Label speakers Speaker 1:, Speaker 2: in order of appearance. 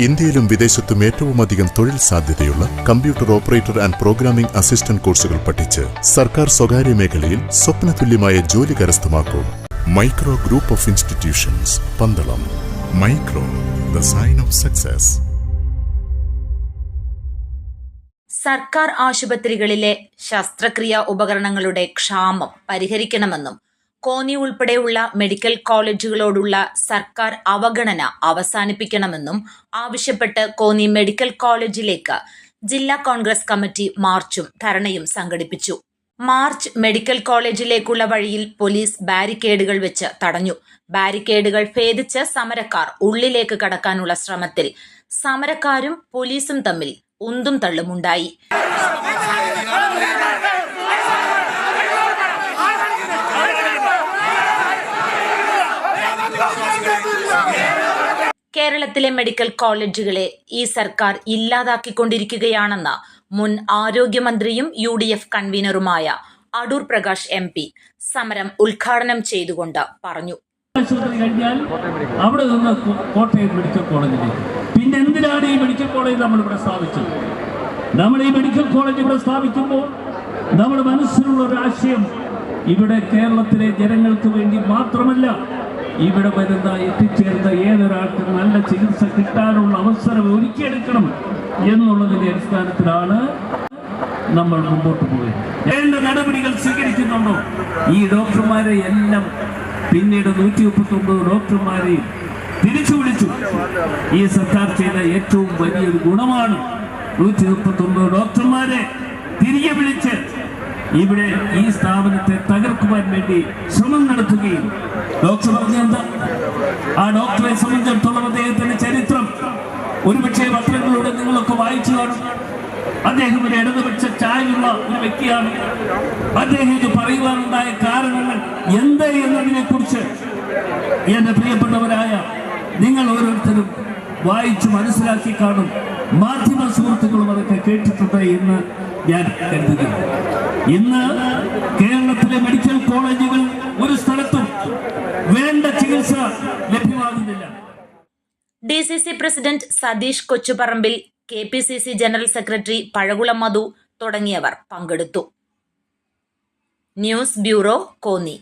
Speaker 1: ഇന്ത്യയിലും വിദേശത്തും ഏറ്റവും അധികം തൊഴിൽ സാധ്യതയുള്ള computer operator and programming assistant കോഴ്സുകൾ പഠിച്ച് സർക്കാർ സ്വകാര്യ മേഖലയിൽ സ്വപ്നതുല്യമായ ജോലി കരസ്ഥമാക്കൂ. Micro group of institutions Pandalam. Micro the sign of success.
Speaker 2: സർക്കാർ ആശുപത്രികളിലെ ശസ്ത്രക്രിയ ഉപകരണങ്ങളുടെ ക്ഷാമം പരിഹരിക്കണമെന്നും കോന്നി ഉൾപ്പെടെയുള്ള മെഡിക്കൽ കോളേജുകളോടുള്ള സർക്കാർ അവഗണന അവസാനിപ്പിക്കണമെന്നും ആവശ്യപ്പെട്ട് കോന്നി മെഡിക്കൽ കോളേജിലേക്ക് ജില്ലാ കോൺഗ്രസ് കമ്മിറ്റി മാർച്ചും ധർണയും സംഘടിപ്പിച്ചു. മാർച്ച് മെഡിക്കൽ കോളേജിലേക്കുള്ള വഴിയിൽ പോലീസ് ബാരിക്കേഡുകൾ വെച്ച് തടഞ്ഞു. ബാരിക്കേഡുകൾ ഭേദിച്ച് സമരക്കാർ ഉള്ളിലേക്ക് കടക്കാനുള്ള ശ്രമത്തിൽ സമരക്കാരും പോലീസും തമ്മിൽ ഉന്തും തള്ളുമുണ്ടായി. കേരളത്തിലെ മെഡിക്കൽ കോളേജുകളെ ഈ സർക്കാർ ഇല്ലാതാക്കിക്കൊണ്ടിരിക്കുകയാണെന്ന് മുൻ ആരോഗ്യമന്ത്രിയും യു ഡി എഫ് കൺവീനറുമായ അടൂർ പ്രകാശ് എം പി സമരം ഉദ്ഘാടനം ചെയ്തുകൊണ്ട് പറഞ്ഞു.
Speaker 3: അവിടെ നിന്ന് കോട്ടയം മെഡിക്കൽ കോളേജിലേക്ക്. പിന്നെ എന്തിനാണ് ഈ മെഡിക്കൽ കോളേജ് നമ്മൾ ഇവിടെ സ്ഥാപിച്ചത്? നമ്മൾ ഈ മെഡിക്കൽ കോളേജ് ഇവിടെ സ്ഥാപിക്കുമ്പോൾ നമ്മുടെ മനസ്സിലുള്ള ഒരു ആശയം ഇവിടെ കേരളത്തിലെ ജനങ്ങൾക്ക് വേണ്ടി മാത്രമല്ല ഇവിടെ വരുന്ന എത്തിച്ചേർന്ന ഏതൊരാൾക്കും നല്ല ചികിത്സ കിട്ടാനുള്ള അവസരം ഒരുക്കിയെടുക്കണം എന്നുള്ളതിന്റെ അടിസ്ഥാനത്തിലാണ് നമ്മൾ മുമ്പോട്ട് പോയത്. വേണ്ട നടപടികൾ സ്വീകരിക്കുന്നുണ്ടോ? ഈ ഡോക്ടർമാരെ എല്ലാം പിന്നീട് നൂറ്റി മുപ്പത്തി ഒമ്പത് ഡോക്ടർമാരെ തിരിച്ചു വിളിച്ചു. ഈ സർക്കാർ ചെയ്ത ഏറ്റവും വലിയൊരു ഗുണമാണ് നൂറ്റി മുപ്പത്തി ഒമ്പത് ഡോക്ടർമാരെ തിരികെ ഇവിടെ ഈ സ്ഥാപനത്തെ തകർക്കുവാൻ വേണ്ടി ശ്രമം നടത്തുകയും. ഡോക്ടർ പറഞ്ഞ ആ ഡോക്ടറെ സംബന്ധിച്ചിടത്തോളം അദ്ദേഹത്തിന്റെ ചരിത്രം. ഒരുപക്ഷെ പത്രങ്ങളിലൂടെ നിങ്ങളൊക്കെ വായിച്ചു കാണും. അദ്ദേഹം ഒരു ഇടതുപക്ഷ ചായുള്ള ഒരു വ്യക്തിയാണ്. അദ്ദേഹം ഇത് പറയുവാനുണ്ടായ കാരണങ്ങൾ എന്ത് എന്നതിനെ കുറിച്ച് എന്റെ പ്രിയപ്പെട്ടവരായ നിങ്ങൾ ഓരോരുത്തരും വായിച്ചു മനസ്സിലാക്കി കാണും. മാധ്യമ സുഹൃത്തുക്കളും അതൊക്കെ കേട്ടിട്ടുണ്ട് എന്ന് ഞാൻ കരുതുകയാണ് ഇന്ന് കേരളത്തിലെ മെഡിക്കൽ കോളേജുകൾ ഒരു സ്ഥലത്തും വേണ്ട ചികിത്സ ലഭ്യമാകുന്നില്ല.
Speaker 2: D C C president Satheesh Kochuparambil K P C C general secretary Pazhakulam Madhu തുടങ്ങിയവർ പങ്കെടുത്തു. News bureau Konni.